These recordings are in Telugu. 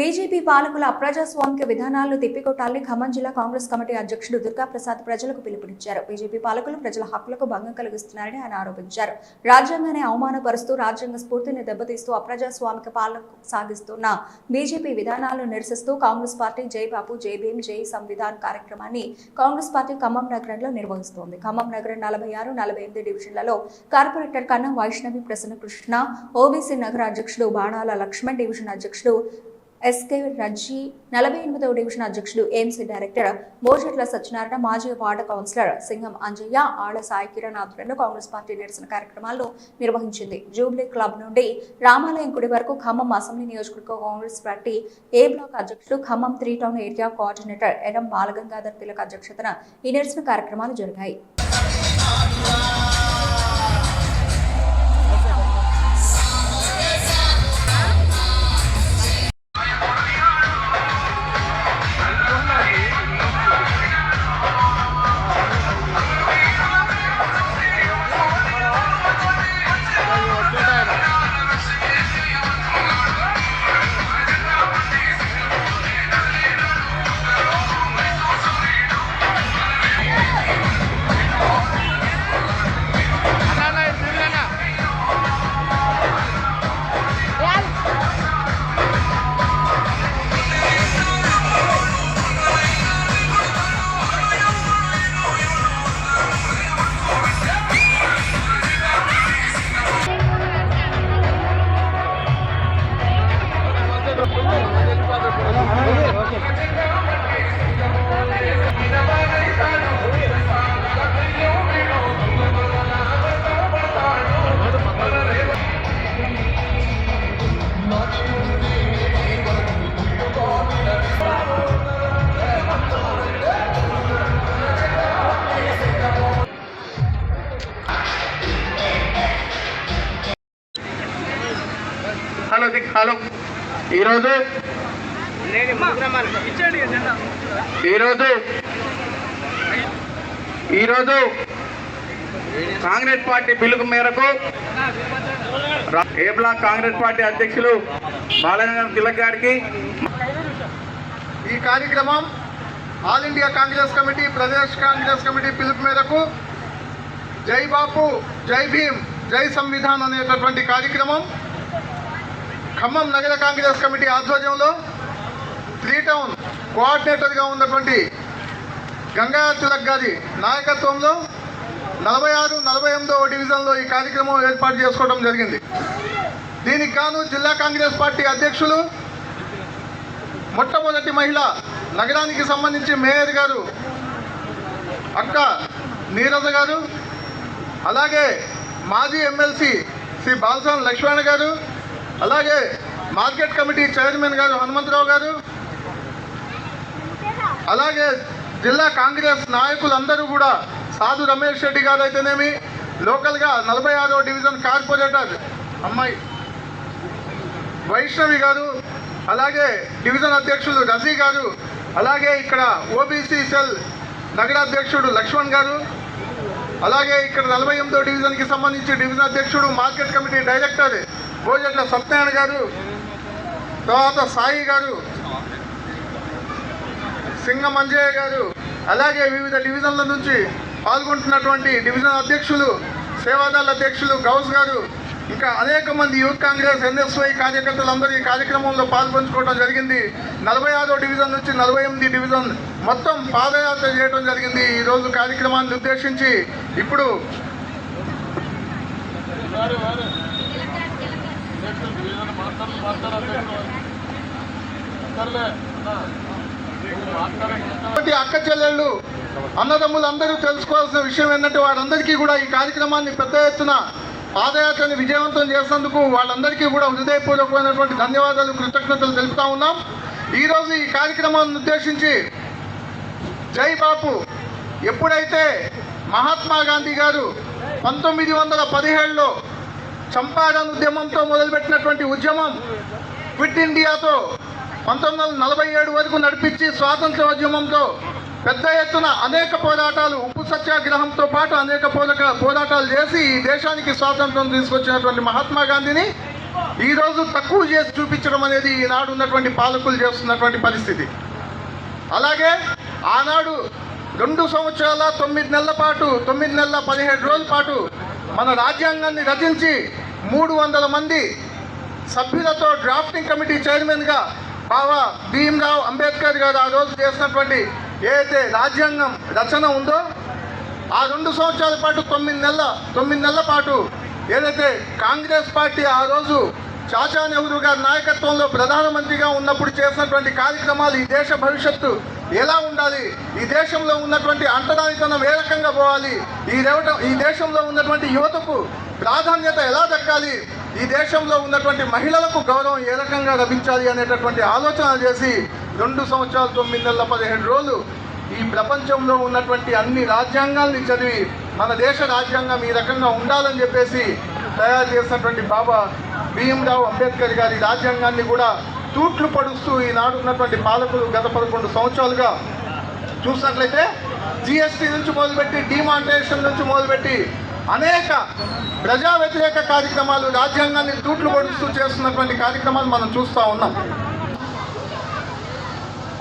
బీజేపీ పాలకుల అప్రజాస్వామిక విధానాలను తిప్పికొట్టాలని ఖమ్మం జిల్లా కాంగ్రెస్ కమిటీ అధ్యక్షుడు దుర్గాప్రసాద్ ప్రజలకు పిలుపునిచ్చారు. బీజేపీ పాలకులు ప్రజల హక్కులకు భంగం కలిగిస్తున్నారని ఆయన ఆరోపించారు. రాజ్యాంగాన్ని అవమానపరుస్తూ రాజ్యాంగ స్ఫూర్తిని దెబ్బతీస్తూ అప్రజాస్వామిక పాలన సాగిస్తున్న బీజేపీ విధానాలను నిరసిస్తూ కాంగ్రెస్ పార్టీ జై బాపు జై భీం జై సంవిధాన్ కార్యక్రమాన్ని కాంగ్రెస్ పార్టీ ఖమ్మం నగరంలో నిర్వహిస్తోంది. ఖమ్మం నగరం నలభై ఆరు నలభై ఎనిమిది డివిజన్లలో కార్పొరేటర్ కన్నా వైష్ణవి ప్రసన్న కృష్ణ ఓబీసీ నగర అధ్యక్షుడు బాణాల లక్ష్మణ్ డివిజన్ అధ్యక్షుడు ఎస్కే రజ్జీ నలభై ఎనిమిదవ డివిజన్ అధ్యక్షుడు ఏఎంసీ డైరెక్టర్ మోజట్ల సత్యనారాయణ మాజీ వార్డు కౌన్సిలర్ సింగం అంజయ్య ఆళ్ళ సాయి కిరణ్ ఆధ్వర్యంలో కాంగ్రెస్ పార్టీ నిరసన కార్యక్రమాలను నిర్వహించింది. జూబ్లీ క్లబ్ నుండి రామాలయం గుడి వరకు ఖమ్మం అసెంబ్లీ నియోజకవర్గ కాంగ్రెస్ పార్టీ ఏ బ్లాక్ అధ్యక్షుడు Khammam three town area coordinator Edam Balagangadhar Tilak అధ్యక్షతన ఈ నిరసన కార్యక్రమాలు జరిగాయి. హలో ఈరోజు ఈరోజు ఈరోజు కాంగ్రెస్ పార్టీ పిలుపు మేరకు ఏ బ్లాక్ కాంగ్రెస్ పార్టీ అధ్యక్షులు బాలగంగాధర తిలక్ గారికి ఈ కార్యక్రమం all India Congress committee Pradesh Congress committee పిలుపు మేరకు జై బాపు జై భీమ్ జై సంవిధాన్ అనేటటువంటి కార్యక్రమం ఖమ్మం నగర కాంగ్రెస్ కమిటీ ఆధ్వర్యంలో త్రీ టౌన్ కోఆర్డినేటర్గా ఉన్నటువంటి గంగా తిలక్ గారి నాయకత్వంలో నలభై ఆరు నలభై ఎనిమిదవ డివిజన్లో ఈ కార్యక్రమం ఏర్పాటు చేసుకోవడం జరిగింది. దీనికి గాను జిల్లా కాంగ్రెస్ పార్టీ అధ్యక్షులు మొట్టమొదటి మహిళ నగరానికి సంబంధించి మేయర్ గారు అక్క నీరజ గారు అలాగే మాజీ ఎమ్మెల్సీ శ్రీ బాలసాని లక్ష్మణ్ గారు అలాగే మార్కెట్ కమిటీ చైర్మన్ గారు హనుమంతరావు గారు అలాగే జిల్లా కాంగ్రెస్ నాయకులందరూ కూడా సాధు రమేష్ రెడ్డి గారు అయితేనేమి లోకల్గా నలభై ఆరో డివిజన్ కార్పొరేటర్ అమ్మాయి వైష్ణవి గారు అలాగే డివిజన్ అధ్యక్షులు రజీ గారు అలాగే ఇక్కడ ఓబీసీ సెల్ నగరాధ్యక్షుడు లక్ష్మణ్ గారు అలాగే ఇక్కడ నలభై ఎనిమిదో డివిజన్కి సంబంధించి డివిజన్ అధ్యక్షుడు market committee director Bhojatla Satyanarayana garu తర్వాత సాయి గారు సింగం అంజయ్య గారు అలాగే వివిధ డివిజన్ల నుంచి పాల్గొంటున్నటువంటి డివిజన్ అధ్యక్షులు సేవాదళ అధ్యక్షులు గౌస్ గారు ఇంకా అనేక మంది యూత్ కాంగ్రెస్ ఎన్ఎస్వై కార్యకర్తలందరూ ఈ కార్యక్రమంలో పాల్పంచుకోవడం జరిగింది. నలభై ఆరో డివిజన్ నుంచి నలభై ఎనిమిది డివిజన్ మొత్తం పాదయాత్ర చేయడం జరిగింది. ఈరోజు కార్యక్రమాన్ని ఉద్దేశించి ఇప్పుడు కాబట్టి అక్క చెల్లెళ్ళు అన్నదమ్ములు అందరూ తెలుసుకోవాల్సిన విషయం ఏంటంటే వారందరికీ కూడా ఈ కార్యక్రమాన్ని పెద్ద ఎత్తున పాదయాత్రని విజయవంతం చేసినందుకు వాళ్ళందరికీ కూడా హృదయపూర్వకమైనటువంటి ధన్యవాదాలు కృతజ్ఞతలు తెలుపుతా ఉన్నాం. ఈరోజు ఈ కార్యక్రమాన్ని ఉద్దేశించి జై బాపు ఎప్పుడైతే మహాత్మా గాంధీ గారు పంతొమ్మిది వందల పదిహేడులో చంపారన్ ఉద్యమంతో మొదలుపెట్టినటువంటి ఉద్యమం క్విట్ ఇండియాతో పంతొమ్మిది వందల నలభై ఏడు వరకు నడిపించి స్వాతంత్ర ఉద్యమంతో పెద్ద ఎత్తున అనేక పోరాటాలు ఉప్పు సత్యాగ్రహంతో పాటు అనేక పోరాట పోరాటాలు చేసి ఈ దేశానికి స్వాతంత్రం తీసుకొచ్చినటువంటి మహాత్మా గాంధీని ఈరోజు తక్కువ చేసి చూపించడం అనేది ఈనాడు ఉన్నటువంటి పాలకులు చేస్తున్నటువంటి పరిస్థితి. అలాగే ఆనాడు రెండు సంవత్సరాల తొమ్మిది నెలల పాటు తొమ్మిది నెలల పదిహేడు రోజుల పాటు మన రాజ్యాంగాన్ని రచించి మూడు వందల మంది సభ్యులతో డ్రాఫ్టింగ్ కమిటీ చైర్మన్గా బాబా భీమ్రావ్ అంబేద్కర్ గారు ఆ రోజు చేసినటువంటి ఏదైతే రాజ్యాంగం రచన ఉందో ఆ రెండు సంవత్సరాల పాటు తొమ్మిది నెలల తొమ్మిది నెలల పాటు ఏదైతే కాంగ్రెస్ పార్టీ ఆ రోజు చాచా నెహ్రూ గారి నాయకత్వంలో ప్రధానమంత్రిగా ఉన్నప్పుడు చేసినటువంటి కార్యక్రమాలు ఈ దేశ భవిష్యత్తు ఎలా ఉండాలి? ఈ దేశంలో ఉన్నటువంటి అంటరానితనం ఏ రకంగా పోవాలి? ఈ రేవటం ఈ దేశంలో ఉన్నటువంటి యువతకు ప్రాధాన్యత ఎలా దక్కాలి? ఈ దేశంలో ఉన్నటువంటి మహిళలకు గౌరవం ఏ రకంగా లభించాలి అనేటటువంటి ఆలోచన చేసి రెండు సంవత్సరాలు తొమ్మిది నెలల పదిహేడు రోజులు ఈ ప్రపంచంలో ఉన్నటువంటి అన్ని రాజ్యాంగాల్ని చదివి మన దేశ రాజ్యాంగం ఈ రకంగా ఉండాలని చెప్పేసి తయారు చేసినటువంటి బాబా భీమ్రావు అంబేద్కర్ గారి రాజ్యాంగాన్ని కూడా తూట్లు పడుస్తూ ఈనాడు ఉన్నటువంటి పాలకులు గత పదకొండు సంవత్సరాలుగా చూసినట్లయితే జిఎస్టీ నుంచి మొదలుపెట్టి డిమానిటైజేషన్ నుంచి మొదలుపెట్టి అనేక ప్రజా వ్యతిరేక కార్యక్రమాలు రాజ్యాంగాన్ని తూట్లు పడుస్తూ చేస్తున్నటువంటి కార్యక్రమాలు మనం చూస్తూ ఉన్నాం.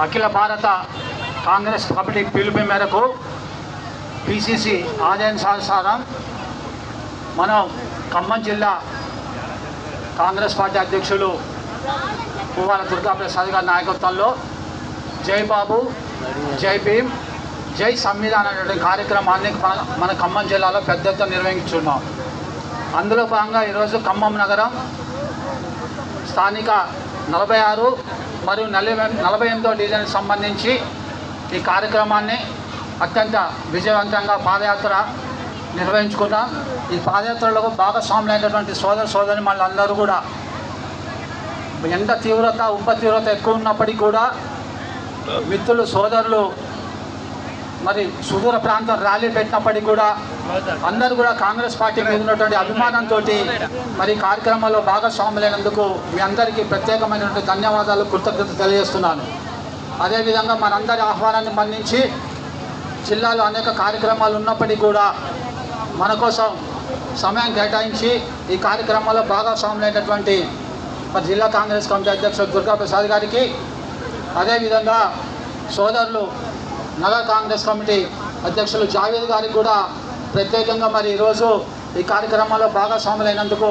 అఖిల భారత కాంగ్రెస్ కమిటీ పిలుపు మేరకు పిసిసి ఆదేశానుసారం మనం ఖమ్మం జిల్లా కాంగ్రెస్ పార్టీ అధ్యక్షులు పువ్వాల దుర్గాప్రసాద్ గారి నాయకత్వంలో జై బాబు జై భీమ్ జై సంవిధాన్ అనేటువంటి కార్యక్రమాన్ని మన- మన ఖమ్మం జిల్లాలో పెద్ద ఎత్తున నిర్వహించున్నాం. అందులో భాగంగా ఈరోజు ఖమ్మం నగరం స్థానిక నలభై ఆరు మరియు నలభై నలభై ఎనిమిదో డివిజన్కి సంబంధించి ఈ కార్యక్రమాన్ని అత్యంత విజయవంతంగా పాదయాత్ర నిర్వహించుకున్నాం. ఈ పాదయాత్రలో భాగస్వాములైనటువంటి సోదర సోదరి మళ్ళందరూ కూడా ఎంత తీవ్రత ఉప తీవ్రత ఎక్కువ ఉన్నప్పటికీ కూడా మిత్రులు సోదరులు మరి సుదూర ప్రాంతం ర్యాలీ పెట్టినప్పటికీ కూడా అందరూ కూడా కాంగ్రెస్ పార్టీ మీద ఉన్నటువంటి అభిమానంతో మరి కార్యక్రమంలో భాగస్వాములైనందుకు మీ అందరికీ ప్రత్యేకమైనటువంటి ధన్యవాదాలు కృతజ్ఞత తెలియజేస్తున్నాను. అదేవిధంగా మనందరి ఆహ్వానాన్ని మన్నించి జిల్లాలో అనేక కార్యక్రమాలు ఉన్నప్పటికీ కూడా మన కోసం సమయం కేటాయించి ఈ కార్యక్రమంలో భాగస్వాములైనటువంటి మరి జిల్లా కాంగ్రెస్ కమిటీ అధ్యక్షుడు దుర్గా ప్రసాద్ గారికి అదేవిధంగా సోదరులు నగర కాంగ్రెస్ కమిటీ అధ్యక్షులు జావేద్ గారికి కూడా ప్రత్యేకంగా మరి ఈరోజు ఈ కార్యక్రమంలో భాగస్వాములైనందుకు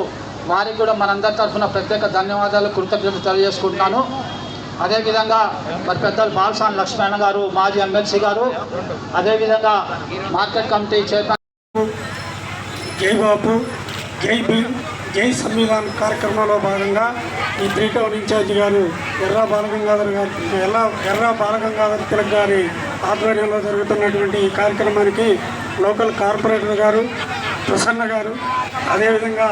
వారికి కూడా మనందరి తరఫున ప్రత్యేక ధన్యవాదాలు కృతజ్ఞతలు తెలియజేసుకుంటున్నాను. అదేవిధంగా మరి పెద్దలు బాలసాని లక్ష్మణ గారు మాజీ ఎమ్మెల్సీ గారు అదేవిధంగా మార్కెట్ కమిటీ చైర్మన్ జై బాపు జై భీమ్. జై సంవిధాన్ కార్యక్రమంలో భాగంగా ఈ త్రీ టౌన్ ఇన్ఛార్జి గారు ఎర్రా బాలగంగాధర్ గారి ఎర్ర ఎర్రా బాలగంగాధర్ తిలక్ గారి ఆధ్వర్యంలో జరుగుతున్నటువంటి ఈ కార్యక్రమానికి లోకల్ కార్పొరేటర్ గారు ప్రసన్న గారు అదేవిధంగా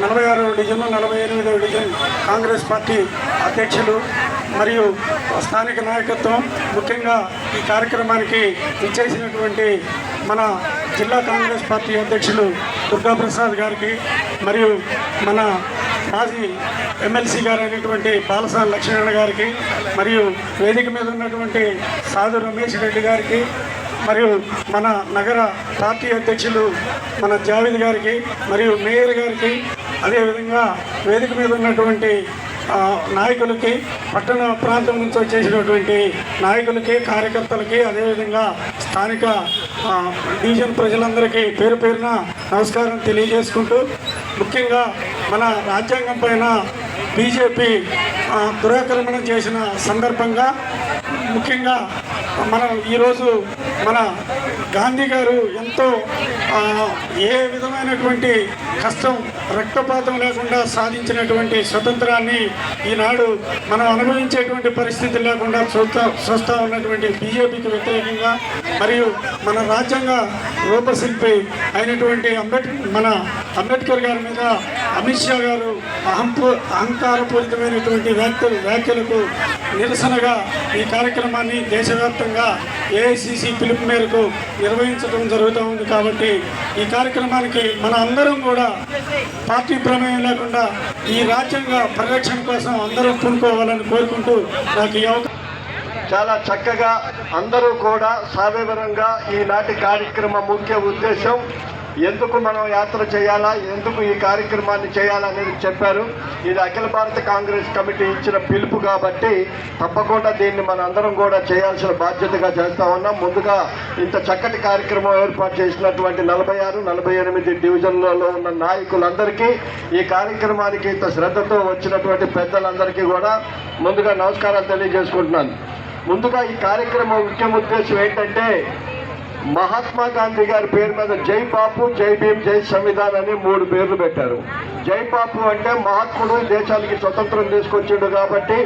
నలభై ఆరో డివిజన్ నలభై ఎనిమిదవ డివిజన్ కాంగ్రెస్ పార్టీ అధ్యక్షులు మరియు స్థానిక నాయకత్వం ముఖ్యంగా ఈ కార్యక్రమానికి ఇచ్చేసినటువంటి మన జిల్లా కాంగ్రెస్ పార్టీ అధ్యక్షులు దుర్గాప్రసాద్ గారికి మరియు మన మాజీ ఎమ్మెల్సీ గారు అయినటువంటి బాలసాని లక్ష్మణ గారికి మరియు వేదిక మీద ఉన్నటువంటి సాధు రమేష్ రెడ్డి గారికి మరియు మన నగర పార్టీ అధ్యక్షులు మన జావేద్ గారికి మరియు మేయర్ గారికి అదేవిధంగా వేదిక మీద ఉన్నటువంటి నాయకులకి పట్టణ ప్రాంతం నుంచి వచ్చేసినటువంటి నాయకులకి కార్యకర్తలకి అదేవిధంగా స్థానిక డివిజన్ ప్రజలందరికీ పేరు పేరున నమస్కారం తెలియజేసుకుంటూ ముఖ్యంగా మన రాజ్యాంగం పైన బీజేపీ ఆ, దురాక్రమణ చేసిన సందర్భంగా ముఖ్యంగా మనం ఈరోజు మన గాంధీ గారు ఎంతో ఏ విధమైనటువంటి కష్టం రక్తపాతం లేకుండా సాధించినటువంటి స్వతంత్రాన్ని ఈనాడు మనం అనుభవించేటువంటి పరిస్థితి లేకుండా చూస్తా చూస్తూ ఉన్నటువంటి బీజేపీకి వ్యతిరేకంగా మరియు మన రాజ్యాంగ రూపశిల్పి అయినటువంటి అంబేద్కర్ మన అంబేద్కర్ గారి మీద అమిత్ షా గారు అహంపూ అహంకారపూరితమైనటువంటి వ్యాఖ్యలు వ్యాఖ్యలకు నిరసనగా ఈ కార్యక్రమాన్ని దేశవ్యాప్తంగా ఏఐసిసి పిలుపు మేరకు నిర్వహించడం జరుగుతూ ఉంది కాబట్టి ఈ కార్యక్రమానికి మన అందరం కూడా పార్టీ ప్రమేయం లేకుండా ఈ రాజ్యాంగ పరిరక్షణ కోసం అందరూ పూనుకోవాలని కోరుకుంటూ నాకు ఈ అవకాశం చాలా చక్కగా అందరూ కూడా సావేవరంగా ఈనాటి కార్యక్రమ ముఖ్య ఉద్దేశం ఎందుకు మనం యాత్ర చేయాలా? ఎందుకు ఈ కార్యక్రమాన్ని చేయాలనేది చెప్పారు. ఇది అఖిల భారత కాంగ్రెస్ కమిటీ ఇచ్చిన పిలుపు కాబట్టి తప్పకుండా దీన్ని మన అందరం కూడా చేయాల్సిన బాధ్యతగా చేస్తా ఉన్నాం. ముందుగా ఇంత చక్కటి కార్యక్రమం ఏర్పాటు చేసినటువంటి నలభై ఆరు నలభై ఎనిమిది డివిజన్లలో ఉన్న నాయకులందరికీ ఈ కార్యక్రమానికి ఇంత శ్రద్ధతో వచ్చినటువంటి పెద్దలందరికీ కూడా ముందుగా నమస్కారాలు తెలియజేసుకుంటున్నాను. ముందుగా ఈ కార్యక్రమం ముఖ్య ఉద్దేశం ఏంటంటే మహాత్మా గాంధీ గారి పేరు మీద జై బాపు జై భీమ్ జై సంవిధాన్ అని మూడు పేర్లు పెట్టారు. జై బాపు అంటే మహాత్ముడు ఈ దేశానికి స్వతంత్రం తీసుకొచ్చిండు కాబట్టి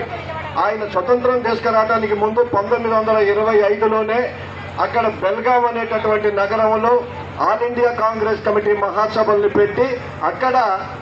ఆయన స్వతంత్రం తీసుకురావడానికి ముందు పంతొమ్మిది వందల ఇరవై ఐదులోనే అక్కడ బెల్గావ్ అనేటటువంటి నగరంలో ఆల్ ఇండియా కాంగ్రెస్ కమిటీ మహాసభల్ని పెట్టి అక్కడ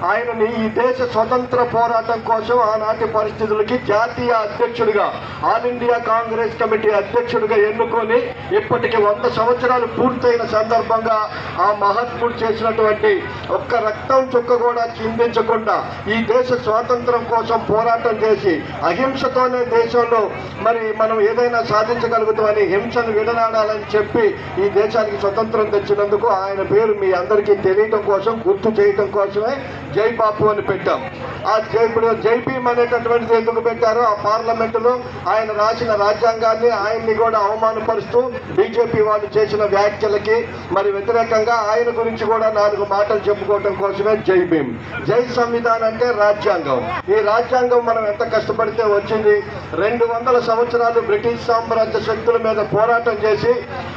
ఆయనని ఈ దేశ స్వతంత్ర పోరాటం కోసం ఆనాటి పరిస్థితులకి జాతీయ అధ్యక్షుడిగా ఆల్ ఇండియా కాంగ్రెస్ కమిటీ అధ్యక్షుడిగా ఎన్నుకొని ఇప్పటికి వంద సంవత్సరాలు పూర్తయిన సందర్భంగా ఆ మహాత్ముడు చేసినటువంటి ఒక్క రక్తం చుక్క కూడా చిందించకుండా ఈ దేశ స్వాతంత్రం కోసం పోరాటం చేసి అహింసతోనే దేశంలో మరి మనం ఏదైనా సాధించగలుగుతామని హింసను విడనాడాలని చెప్పి ఈ దేశానికి స్వతంత్రం తెచ్చినందుకు ఆయన పేరు మీ అందరికీ తెలియటం కోసం గుర్తు చేయటం కోసమే జై బాపు అని పెట్టాం. ఆ జై ఇప్పుడు జైపీఎం అనేటటువంటిది ఎందుకు పెట్టారో ఆ పార్లమెంటులో ఆయన రాసిన రాజ్యాంగాన్ని ఆయన్ని కూడా అవమానపరుస్తూ బీజేపీ వాళ్ళు చేసిన వ్యాఖ్యలకి మరి వ్యతిరేకంగా ఆయన గురించి కూడా నాలుగు మాటలు చెప్పుకోవటం కోసమే జై భీమ్. జై సంవిధానం అంటే రాజ్యాంగం. ఈ రాజ్యాంగం మనం ఎంత కష్టపడితే వచ్చింది? రెండు వందల సంవత్సరాలు బ్రిటిష్ సామ్రాజ్య శక్తుల మీద పోరాటం చేసి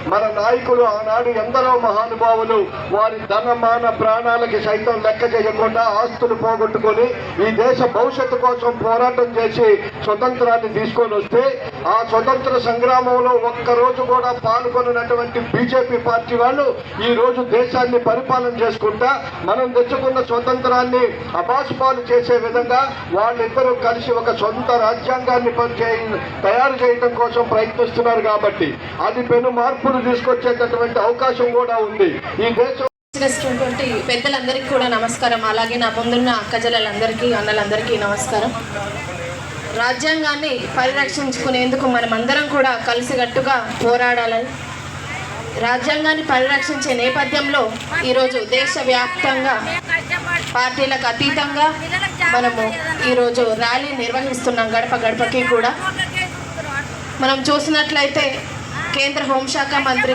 మన నాయకులు ఆనాడు ఎందరో మహానుభావులు వారి ధనమాన ప్రాణాలకి సైతం లెక్క చేయకుండా ఆస్తులు పోగొట్టుకొని ఈ దేశ భవిష్యత్తు కోసం పోరాటం చేసి స్వతంత్రాన్ని తీసుకొని వస్తే ఆ స్వతంత్ర సంగ్రామంలో ఒక్క రోజు కూడా పాల్గొనటువంటి బీజేపీ పార్టీ వాళ్ళు ఈ రోజు దేశాన్ని పరిపాలన చేసుకుంటా మనం తెచ్చుకున్న స్వతంత్రాన్ని అపాసుపాలు చేసే విధంగా వాళ్ళిద్దరూ కలిసి ఒక సొంత రాజ్యాంగాన్ని పనిచేయ తయారు చేయడం కోసం ప్రయత్నిస్తున్నారు కాబట్టి అది పెను మార్పులు తీసుకొచ్చేటటువంటి అవకాశం కూడా ఉంది. ఈ దేశం చేసినటువంటి పెద్దలందరికీ కూడా నమస్కారం. అలాగే నా పొందున్న అక్కజలందరికీ అన్నలందరికీ నమస్కారం. రాజ్యాంగాన్ని పరిరక్షించుకునేందుకు మనమందరం కూడా కలిసికట్టుగా పోరాడాలని రాజ్యాంగాన్ని పరిరక్షించే నేపథ్యంలో ఈరోజు దేశవ్యాప్తంగా పార్టీలకు అతీతంగా మనము ఈరోజు ర్యాలీ నిర్వహిస్తున్నాం గడప గడపకి కూడా. మనం చూసినట్లయితే కేంద్ర హోంశాఖ మంత్రి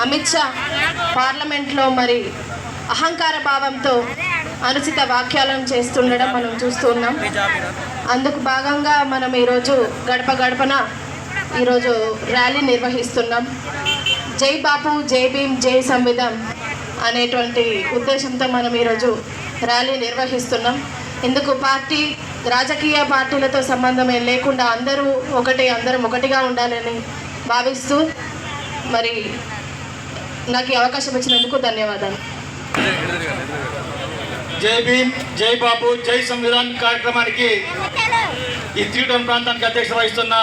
అమిత్ షా పార్లమెంట్లో మరి అహంకార భావంతో అనుచిత వ్యాఖ్యలను చేస్తుండడం మనం చూస్తున్నాం. అందుకు భాగంగా మనం ఈరోజు గడప గడపన ఈరోజు ర్యాలీ నిర్వహిస్తున్నాం. జై బాపు జై భీమ్ జై సంవిధాన్ అనేటువంటి ఉద్దేశంతో మనం ఈరోజు ర్యాలీ నిర్వహిస్తున్నాం. ఇందుకు పార్టీ రాజకీయ పార్టీలతో సంబంధం ఏం లేకుండా అందరూ ఒకటి అందరం ఒకటిగా ఉండాలని భావిస్తూ మరి నాకు ఈ అవకాశం ఇచ్చినందుకు ధన్యవాదాలు. జై భీమ్ జై బాబు జై సంవిధాన్ కార్యక్రమానికి ఈ త్రీటౌన్ ప్రాంతానికి అధ్యక్షత వహిస్తున్న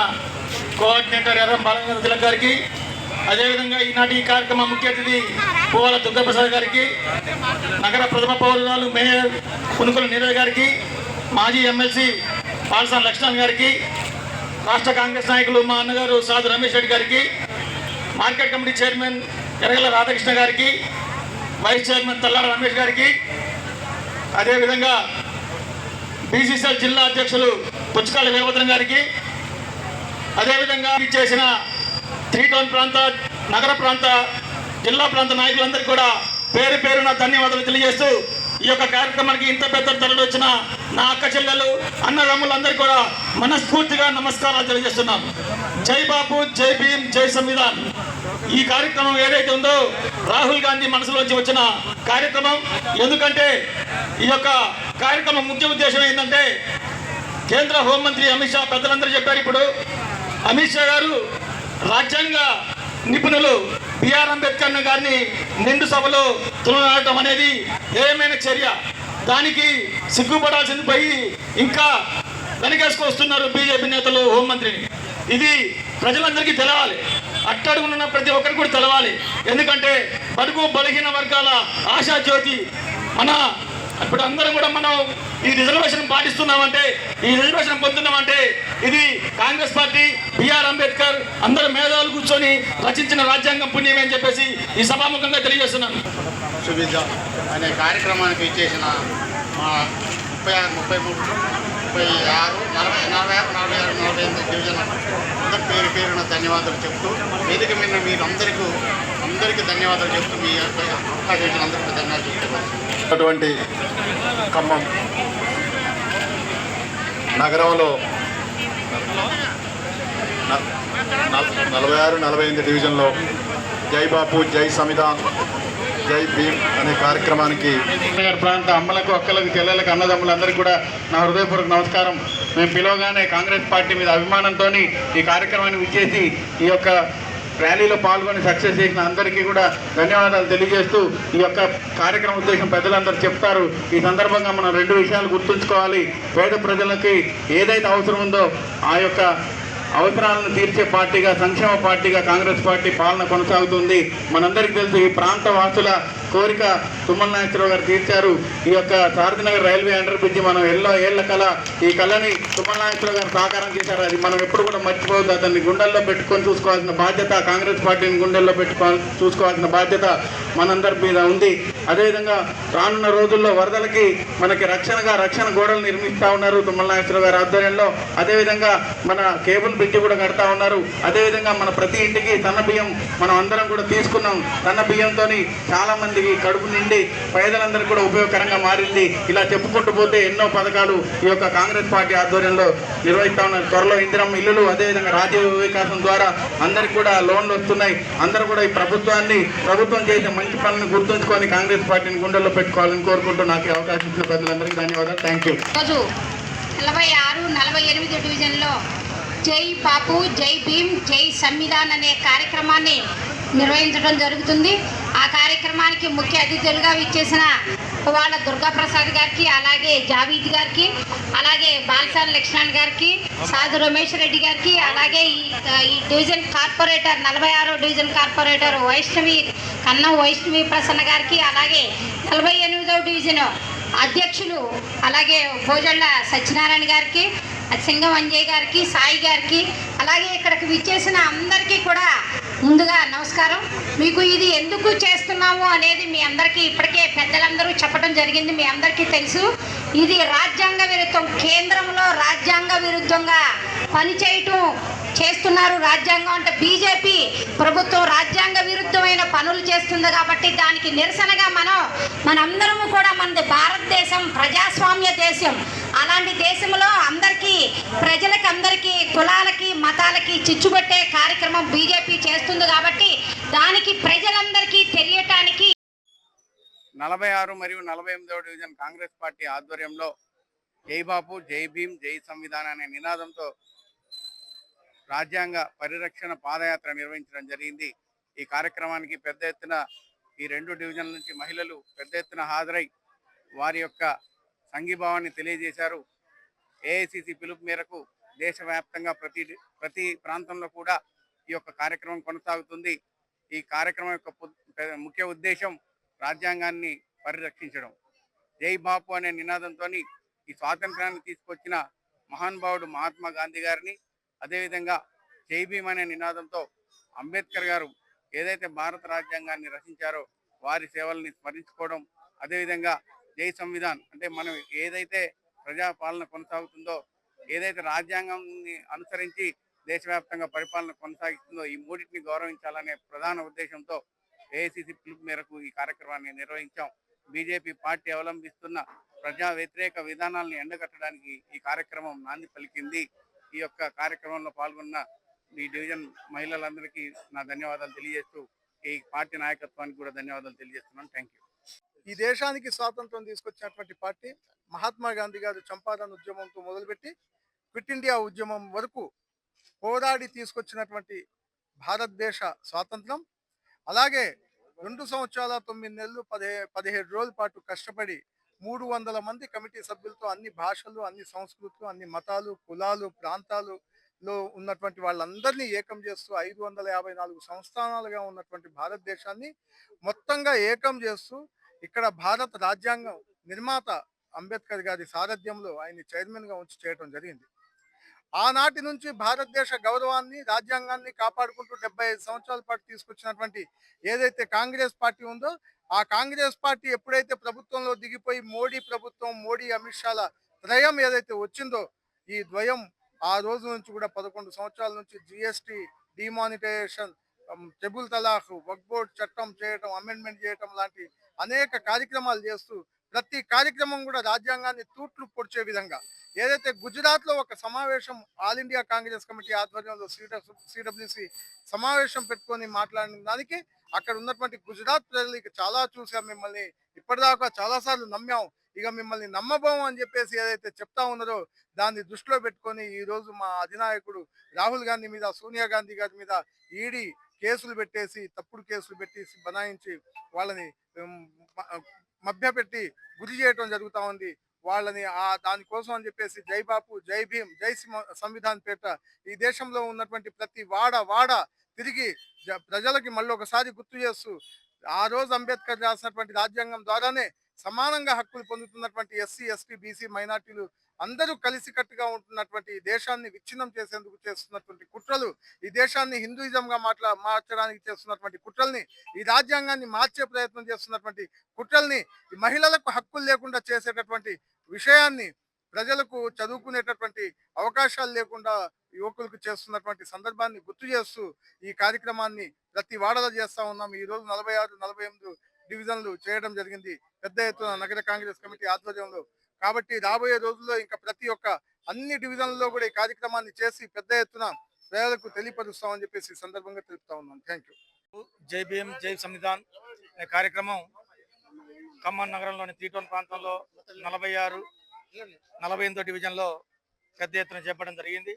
కోఆర్డినేటర్ ఎర్రం బాలగంగాధర తిలక్ గారికి అదేవిధంగా ఈనాటి ఈ కార్యక్రమం ముఖ్య అతిథి పువ్వాల దుర్గాప్రసాద్ గారికి నగర ప్రథమ పౌరురాలు మేయర్ పునుకుల నీరజ్ గారికి మాజీ ఎమ్మెల్సీ పాలసాని లక్ష్మణ్ గారికి రాష్ట్ర కాంగ్రెస్ నాయకులు మా అన్నగారు సాధు రమేష్ రెడ్డి గారికి market committee chairman Eragala Radhakrishna గారికి వైస్ చైర్మన్ తల్లాడ రమేష్ గారికి అదేవిధంగా బీసీసీఎల్ జిల్లా అధ్యక్షులు పుచ్చకాల వీరభద్రం గారికి అదేవిధంగా చేసిన త్రీ టౌన్ ప్రాంత నగర ప్రాంత జిల్లా ప్రాంత నాయకులందరికీ కూడా పేరు పేరున ధన్యవాదాలు తెలియజేస్తూ ఈ యొక్క కార్యక్రమానికి ఇంత పెద్ద తరలి వచ్చిన నా అక్క చెల్లెలు అన్నదమ్ములందరికీ కూడా మనస్ఫూర్తిగా నమస్కారాలు తెలియజేస్తున్నాను. జై బాపు జై భీమ్ జై సంవిధాన్. ఈ కార్యక్రమం ఏదైతే ఉందో రాహుల్ గాంధీ మనసులోంచి వచ్చిన కార్యక్రమం. ఎందుకంటే ఈ యొక్క కార్యక్రమం ముఖ్య ఉద్దేశం ఏంటంటే కేంద్ర హోంమంత్రి అమిత్ షా పెద్దలందరూ చెప్పారు ఇప్పుడు. అమిత్ షా గారు రాజ్యాంగ నిపుణులు బిఆర్ అంబేద్కర్ గారిని నిండు సభలో తులనాడటం అనేది ఏమైనా చర్య? దానికి సిగ్గుపడాల్సింది పోయి ఇంకా వెనకేసుకొస్తున్నారు బీజేపీ నేతలు హోంమంత్రిని. ఇది ప్రజలందరికీ తెలవాలి. అట్టడుగునున్న ప్రతి ఒక్కరికి కూడా తెలవాలి. ఎందుకంటే బడుగు బలహీన వర్గాల ఆశాజ్యోతి మన ఇప్పుడు అందరం కూడా మనం ఈ రిజర్వేషన్ పాటిస్తున్నామంటే ఈ రిజర్వేషన్ పొందుతున్నామంటే ఇది కాంగ్రెస్ పార్టీ బిఆర్ అంబేద్కర్ అందరు మేధావులు కూర్చొని రచించిన రాజ్యాంగం పుణ్యమే అని చెప్పేసి ఈ సభాముఖంగా తెలియజేస్తున్నాం. సువిధ అనే కార్యక్రమానికి ఇచ్చేసిన మా ముప్పై ఆరు ముప్పై మూడు ముప్పై ఆరు నలభై నలభై ఆరు నలభై ఆరు నలభై ఎనిమిది డివిజన్ అందరి పేరు పేరున ధన్యవాదాలు చెప్తూ వేదిక మీద మీరు అందరికీ అందరికీ ధన్యవాదాలు చెప్తూ మీ అవకాశం ఇచ్చిన అందరికీ ధన్యవాదాలు చెప్తున్నాను అటువంటి ఖమ్మం నగరంలో నలభై ఆరు నలభై ఎనిమిది డివిజన్లో జై బాపు జై సంవిధాన్ జై భీమ్ అనే కార్యక్రమానికి నగర్ ప్రాంత అమ్మలకు అక్కలకు చెల్లెలకు అన్నదమ్ములందరికీ కూడా నా హృదయపూర్వక నమస్కారం. మేము పిలవగానే కాంగ్రెస్ పార్టీ మీద అభిమానంతో ఈ కార్యక్రమాన్ని విచ్చేసి ఈ యొక్క ర్యాలీలో పాల్గొని సక్సెస్ చేసిన అందరికీ కూడా ధన్యవాదాలు తెలియజేస్తూ ఈ యొక్క కార్యక్రమ ఉద్దేశం పెద్దలందరూ చెప్తారు. ఈ సందర్భంగా మనం రెండు విషయాలు గుర్తుంచుకోవాలి. పేద ప్రజలకి ఏదైతే అవసరం ఉందో ఆ యొక్క అవసరాలను తీర్చే పార్టీగా సంక్షేమ పార్టీగా కాంగ్రెస్ పార్టీ పాలన కొనసాగుతుంది. మనందరికీ తెలుసు ఈ ప్రాంత వాసుల కోరిక తుమ్మల నాగేశ్వరరావు గారు తీర్చారు. ఈ యొక్క సారథినగర్ రైల్వే అండర్ బ్రిడ్జ్ మనం ఎల్లో ఏళ్ళ కళ ఈ కళని తుమ్మల నాగేశ్వరరావు గారు సాకారం చేశారు. అది మనం ఎప్పుడు కూడా మర్చిపోవద్దు. అతన్ని గుండెల్లో పెట్టుకొని చూసుకోవాల్సిన బాధ్యత కాంగ్రెస్ పార్టీని గుండెల్లో పెట్టుకోవాలి చూసుకోవాల్సిన బాధ్యత మనందరి మీద ఉంది. అదేవిధంగా రానున్న రోజుల్లో వరదలకి మనకి రక్షణగా రక్షణ గోడలు నిర్మిస్తా ఉన్నారు తుమ్మల నాగేశ్వరరావు గారి ఆధ్వర్యంలో. అదేవిధంగా మన కేబుల్ బ్రిడ్జ్ కూడా కడతా ఉన్నారు. అదేవిధంగా మన ప్రతి ఇంటికి తన బియ్యం మనం అందరం కూడా తీసుకున్నాం. తన బియ్యంతో చాలామంది మందికి కడుపు నిండి పేదలందరికీ కూడా ఉపయోగకరంగా మారింది. ఇలా చెప్పుకుంటూ పోతే ఎన్నో పథకాలు ఈ యొక్క కాంగ్రెస్ పార్టీ ఆధ్వర్యంలో నిర్వహిస్తా ఉన్నారు త్వరలో ఇందిరం ఇల్లులు అదేవిధంగా రాజీవ్ వికాసం ద్వారా అందరికి కూడా లోన్లు వస్తున్నాయి. అందరూ కూడా ఈ ప్రభుత్వాన్ని ప్రభుత్వం చేసే మంచి పనులను గుర్తుంచుకొని కాంగ్రెస్ పార్టీని గుండెల్లో పెట్టుకోవాలని కోరుకుంటూ నాకు అవకాశం ఇచ్చిన ప్రజలందరికీ ధన్యవాదాలు. థ్యాంక్ యూ నలభై ఆరు నలభై ఎనిమిది డివిజన్లో జై బాపు జై భీమ్ జై సంవిధాన్ అనే కార్యక్రమాన్ని నిర్వహించడం జరుగుతుంది. ఆ కార్యక్రమానికి ముఖ్య అతిథులుగా విచ్చేసిన వాళ్ళ దుర్గాప్రసాద్ గారికి అలాగే జావీద్ గారికి అలాగే బాలసాని లక్ష్మణ్ గారికి సాధు రమేష్ రెడ్డి గారికి అలాగే ఈ డివిజన్ కార్పొరేటర్ నలభై ఆరో డివిజన్ కార్పొరేటర్ వైష్ణవి కన్నం వైష్ణవి ప్రసన్న గారికి అలాగే నలభై ఎనిమిదవ డివిజన్ అధ్యక్షులు అలాగే భోజళ్ళ సత్యనారాయణ గారికి సింగం అంజయ్ గారికి సాయి గారికి అలాగే ఇక్కడికి విచ్చేసిన అందరికీ కూడా ముందుగా నమస్కారం. మీకు ఇది ఎందుకు చేస్తున్నాము అనేది మీ అందరికీ ఇప్పటికే పెద్దలందరూ చెప్పడం జరిగింది మీ అందరికీ తెలుసు. ఇది రాజ్యాంగ విరుద్ధం కేంద్రంలో రాజ్యాంగ విరుద్ధంగా పనిచేయటం చేస్తున్నారు రాజ్యాంగం అంటే బీజేపీ ప్రభుత్వం రాజ్యాంగ విరుద్ధమైన పనులు చేస్తుంది కాబట్టి దానికి నిరసనగా మనం మనందరము కూడా మనది భారతదేశం ప్రజాస్వామ్య దేశం. అలాంటి దేశంలో అందరికీ ప్రజలకి అందరికీ కులాలకి మతాలకి చిచ్చుబట్టే కార్యక్రమం బీజేపీ చేస్తుంది కాబట్టి దానికి ప్రజలందరికీ తెలియటానికి నలభై ఆరు మరియు నలభై ఎనిమిదవ డివిజన్ కాంగ్రెస్ పార్టీ ఆధ్వర్యంలో జై బాపు జై భీమ్ జై సంవిధాన్ అనే నినాదంతో రాజ్యాంగ పరిరక్షణ పాదయాత్ర నిర్వహించడం జరిగింది. ఈ కార్యక్రమానికి పెద్ద ఎత్తున ఈ రెండు డివిజన్ల నుంచి మహిళలు పెద్ద ఎత్తున హాజరై వారి యొక్క సంఘీభావాన్ని తెలియజేశారు. ఏఐసిసి పిలుపు మేరకు దేశవ్యాప్తంగా ప్రతి ప్రతి ప్రాంతంలో కూడా ఈ యొక్క కార్యక్రమం కొనసాగుతుంది. ఈ కార్యక్రమం యొక్క పు- ముఖ్య ఉద్దేశం రాజ్యాంగాన్ని పరిరక్షించడం. జై బాపు అనే నినాదంతో ఈ స్వాతంత్రాన్ని తీసుకొచ్చిన మహానుభావుడు మహాత్మా గాంధీ గారిని అదేవిధంగా జై భీమ్ అనే నినాదంతో అంబేద్కర్ గారు ఏదైతే భారత రాజ్యాంగాన్ని రచించారో వారి సేవల్ని స్మరించుకోవడం అదేవిధంగా జై సంవిధాన్ అంటే మనం ఏదైతే ప్రజాపాలన కొనసాగుతుందో ఏదైతే రాజ్యాంగాన్ని అనుసరించి దేశవ్యాప్తంగా పరిపాలన కొనసాగిస్తుందో ఈ మూడింటిని గౌరవించాలనే ప్రధాన ఉద్దేశంతో ఏఐసిసి పిలుపు మేరకు ఈ కార్యక్రమాన్ని నిర్వహించాం. బీజేపీ పార్టీ అవలంబిస్తున్న ప్రజా వ్యతిరేక విధానాలను ఎండగట్టడానికి ఈ కార్యక్రమం నాంది పలికింది. ఈ యొక్క కార్యక్రమంలో పాల్గొన్న ఈ డివిజన్ మహిళలందరికీ నా ధన్యవాదాలు తెలియజేస్తూ ఈ పార్టీ నాయకత్వానికి కూడా ధన్యవాదాలు తెలియజేస్తున్నాను. థ్యాంక్ యూ ఈ దేశానికి స్వాతంత్రం తీసుకొచ్చినటువంటి పార్టీ మహాత్మా గాంధీ గారు చంపారన్ ఉద్యమంతో మొదలుపెట్టి క్విట్ ఇండియా ఉద్యమం వరకు పోరాడి తీసుకొచ్చినటువంటి భారతదేశ స్వాతంత్రం అలాగే రెండు సంవత్సరాల తొమ్మిది నెలలు పదిహే పదిహేడు రోజుల పాటు కష్టపడి మూడు వందల మంది కమిటీ సభ్యులతో అన్ని భాషలు అన్ని సంస్కృతులు అన్ని మతాలు కులాలు ప్రాంతాలు లో ఉన్నటువంటి వాళ్ళందరినీ ఏకం చేస్తూ ఐదు వందల యాభై నాలుగు సంస్థానాలుగా ఉన్నటువంటి భారతదేశాన్ని మొత్తంగా ఏకం చేస్తూ ఇక్కడ భారత రాజ్యాంగం నిర్మాత అంబేద్కర్ గారి సారథ్యంలో ఆయన్ని చైర్మన్గా ఉంచి చేయడం జరిగింది. ఆనాటి నుంచి భారతదేశ గౌరవాన్ని రాజ్యాంగాన్ని కాపాడుకుంటూ డెబ్బై ఐదు సంవత్సరాల పాటు తీసుకొచ్చినటువంటి ఏదైతే కాంగ్రెస్ పార్టీ ఉందో ఆ కాంగ్రెస్ పార్టీ ఎప్పుడైతే ప్రభుత్వంలో దిగిపోయి మోడీ ప్రభుత్వం మోడీ అమిత్ షాల త్రయం ఏదైతే వచ్చిందో ఈ ద్వయం ఆ రోజు నుంచి కూడా పదకొండు సంవత్సరాల నుంచి GST demonetisation triple talaq Waqf board చట్టం చేయటం అమెండ్మెంట్ చేయటం లాంటి అనేక కార్యక్రమాలు చేస్తూ ప్రతి కార్యక్రమం కూడా రాజ్యాంగాన్ని తూట్లు పొడిచే విధంగా. ఏదైతే గుజరాత్లో ఒక సమావేశం ఆల్ ఇండియా కాంగ్రెస్ కమిటీ ఆధ్వర్యంలో సిడబ్ల్యూసి సమావేశం పెట్టుకొని మాట్లాడిన దానికి అక్కడ ఉన్నటువంటి గుజరాత్ ప్రజలు ఇక చాలా చూసాం. మిమ్మల్ని ఇప్పటిదాకా చాలా సార్లు నమ్మాం. ఇక మిమ్మల్ని నమ్మబోం అని చెప్పేసి ఏదైతే చెప్తా ఉన్నారో దాన్ని దృష్టిలో పెట్టుకొని ఈ రోజు మా అధినాయకుడు రాహుల్ గాంధీ మీద సోనియా గాంధీ గారి మీద ఈడీ కేసులు పెట్టేసి తప్పుడు కేసులు పెట్టేసి బనాయించి వాళ్ళని మభ్యపెట్టి గురి చేయటం జరుగుతా ఉంది. వాళ్ళని ఆ దానికోసం అని చెప్పేసి జై బాపు జై భీమ్ జై సింహ- సంవిధాన్ పేట ఈ దేశంలో ఉన్నటువంటి ప్రతి వాడ వాడ తిరిగి జ- ప్రజలకి మళ్ళీ ఒకసారి గుర్తు చేస్తూ ఆ రోజు అంబేద్కర్ రాసినటువంటి రాజ్యాంగం ద్వారానే సమానంగా హక్కులు పొందుతున్నటువంటి ఎస్సీ ఎస్టీ బీసీ మైనార్టీలు అందరూ కలిసికట్టుగా ఉంటున్నటువంటి ఈ దేశాన్ని విచ్ఛిన్నం చేసేందుకు చేస్తున్నటువంటి కుట్రలు ఈ దేశాన్ని హిందూయిజంగా మాట్లా మార్చడానికి చేస్తున్నటువంటి కుట్రల్ని ఈ రాజ్యాంగాన్ని మార్చే ప్రయత్నం చేస్తున్నటువంటి కుట్రల్ని ఈ మహిళలకు హక్కులు లేకుండా చేసేటటువంటి విషయాన్ని ప్రజలకు చదువుకునేటటువంటి అవకాశాలు లేకుండా యువకులకు చేస్తున్నటువంటి సందర్భాన్ని గుర్తు చేస్తూ ఈ కార్యక్రమాన్ని ప్రతి వాడలో చేస్తా ఉన్నాం. ఈ రోజు నలభై ఆరు నలభై ఎనిమిది డివిజన్లు చేయడం జరిగింది. పెద్ద ఎత్తున నగర కాంగ్రెస్ కమిటీ ఆధ్వర్యంలో. కాబట్టి రాబోయే రోజుల్లో ఇంకా ప్రతి ఒక్క అన్ని డివిజన్లలో కూడా ఈ కార్యక్రమాన్ని చేసి పెద్ద ఎత్తున ప్రజలకు తెలియపరుస్తామని చెప్పేసి సందర్భంగా తెలుపుతా ఉన్నాను. థ్యాంక్ యూ జై భీమ్ జై సంవిధాన్ అనే కార్యక్రమం ఖమ్మం నగరంలోని తీటోన్ ప్రాంతంలో నలభై ఆరు నలభై ఎనిమిదో డివిజన్లో పెద్ద ఎత్తున చేపట్టడం జరిగింది.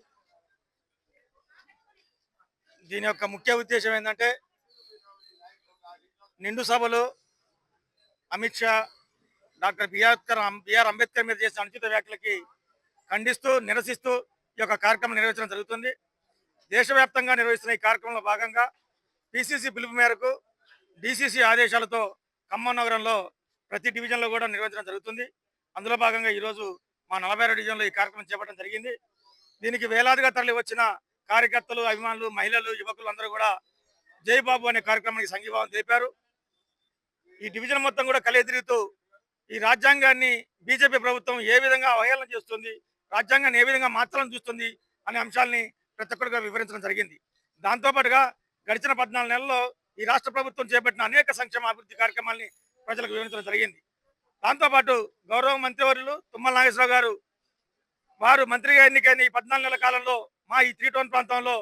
దీని యొక్క ముఖ్య ఉద్దేశం ఏంటంటే నిండు సభలు Amit Shah doctor BR BR Ambedkar మీద చేసిన అనుచిత వ్యాఖ్యలకి ఖండిస్తూ నిరసిస్తూ ఈ యొక్క కార్యక్రమం నిర్వహించడం జరుగుతుంది. దేశవ్యాప్తంగా నిర్వహిస్తున్న ఈ కార్యక్రమంలో భాగంగా పిసిసి పిలుపు మేరకు డిసిసి ఆదేశాలతో ఖమ్మం నగరంలో ప్రతి డివిజన్లో కూడా నిర్వహించడం జరుగుతుంది. అందులో భాగంగా ఈరోజు మా నలభై ఆరు డివిజన్లో ఈ కార్యక్రమం చేపట్టడం జరిగింది. దీనికి వేలాదిగా తరలి వచ్చిన కార్యకర్తలు అభిమానులు మహిళలు యువకులు అందరూ కూడా జై బాబు అనే కార్యక్రమానికి సంఘీభావం తెలిపారు. ఈ డివిజన్ మొత్తం కూడా కలియతిరుగుతూ ఈ రాజ్యాంగాన్ని బీజేపీ ప్రభుత్వం ఏ విధంగా అవహేళన చేస్తుంది రాజ్యాంగాన్ని ఏ విధంగా మార్చాలని చూస్తుంది అనే అంశాలని ప్రతి ఒక్కరుగా వివరించడం జరిగింది. దాంతోపాటుగా గడిచిన పద్నాలుగు నెలల్లో ఈ రాష్ట్ర ప్రభుత్వం చేపట్టిన అనేక సంక్షేమ అభివృద్ధి కార్యక్రమాల్ని ప్రజలకు వివరించడం జరిగింది. దాంతోపాటు గౌరవ మంత్రివర్యులు తుమ్మల నాగేశ్వరరావు గారు వారు మంత్రిగా ఎన్నికైన ఈ పద్నాలుగు నెలల కాలంలో మా ఈ త్రీ టౌన్ ప్రాంతంలో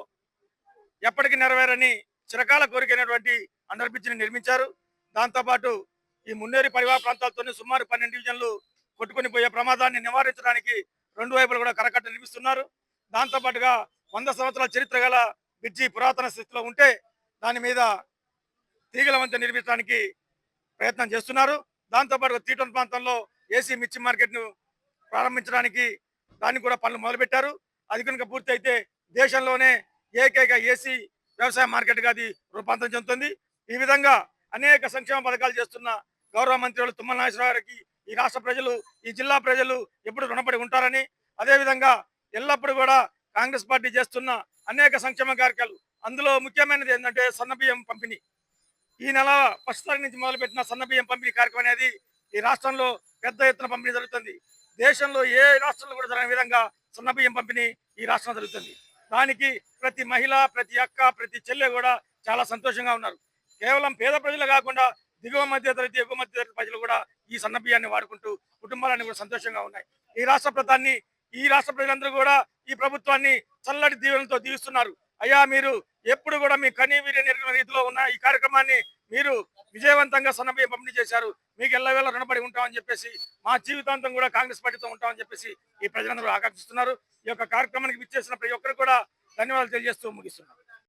ఎప్పటికీ నెరవేరని చిరకాల కోరికైనటువంటి అండర్ నిర్మించారు. దాంతోపాటు ఈ మున్నేరి పరివార ప్రాంతాలతో సుమారు పన్నెండు డివిజన్లు కొట్టుకుని పోయే ప్రమాదాన్ని నివారించడానికి రెండు వైపులు కూడా కరకట్ట నిర్మిస్తున్నారు దాంతోపాటుగా వంద సంవత్సరాల చరిత్ర గల బ్రిడ్జి పురాతన స్థితిలో ఉంటే దాని మీద తీగల వంతెన నిర్మించడానికి ప్రయత్నం చేస్తున్నారు. దాంతోపాటు తీటోన్ ప్రాంతంలో ఏసీ మిర్చి మార్కెట్ను ప్రారంభించడానికి దాన్ని కూడా పనులు మొదలుపెట్టారు. అది కనుక పూర్తి అయితే దేశంలోనే ఏకైక ఏసీ వ్యవసాయ మార్కెట్గా అది రూపాంతరం చెందుతుంది. ఈ విధంగా అనేక సంక్షేమ పథకాలు చేస్తున్న గౌరవ మంత్రులు తుమ్మల నాగేశ్వరరావు గారికి ఈ రాష్ట్ర ప్రజలు ఈ జిల్లా ప్రజలు ఎప్పుడు రుణపడి ఉంటారని అదేవిధంగా ఎల్లప్పుడూ కూడా కాంగ్రెస్ పార్టీ చేస్తున్న అనేక సంక్షేమ కార్యక్రమాలు. అందులో ముఖ్యమైనది ఏంటంటే సన్నబియ్యం పంపిణీ. ఈ నెల ఫస్ట్ తారీఖు నుంచి మొదలుపెట్టిన సన్నబియ్యం పంపిణీ కార్యక్రమం అనేది ఈ రాష్ట్రంలో పెద్ద ఎత్తున పంపిణీ జరుగుతుంది. దేశంలో ఏ రాష్ట్రంలో కూడా జరగని విధంగా సన్నబియ్యం పంపిణీ ఈ రాష్ట్రం జరుగుతుంది. దానికి ప్రతి మహిళ ప్రతి అక్క ప్రతి చెల్లె కూడా చాలా సంతోషంగా ఉన్నారు. కేవలం పేద ప్రజలు కాకుండా దిగువ మధ్య తరగతి ఎగువ మధ్యతరగతి ప్రజలు కూడా ఈ సన్న బియ్యాన్ని వాడుకుంటూ కుటుంబాలన్నీ కూడా సంతోషంగా ఉన్నాయి. ఈ రాష్ట్ర ప్రధాన్ని ఈ రాష్ట్ర ప్రజలందరూ కూడా ఈ ప్రభుత్వాన్ని చల్లటి దీవెనలతో దీవిస్తున్నారు. అయ్యా మీరు ఎప్పుడు కూడా మీ కనీ వీరి రీతిలో ఉన్న ఈ కార్యక్రమాన్ని మీరు విజయవంతంగా సన్నబియ్యం పంపిణీ చేశారు. మీకు ఎల్లవేళ రుణపడి ఉంటామని చెప్పేసి మా జీవితాంతం కూడా కాంగ్రెస్ పార్టీతో ఉంటామని చెప్పేసి ఈ ప్రజలందరూ ఆకాంక్షిస్తున్నారు. ఈ యొక్క కార్యక్రమానికి విచ్చేసిన ప్రతి ఒక్కరు కూడా ధన్యవాదాలు తెలియజేస్తూ ముగిస్తున్నారు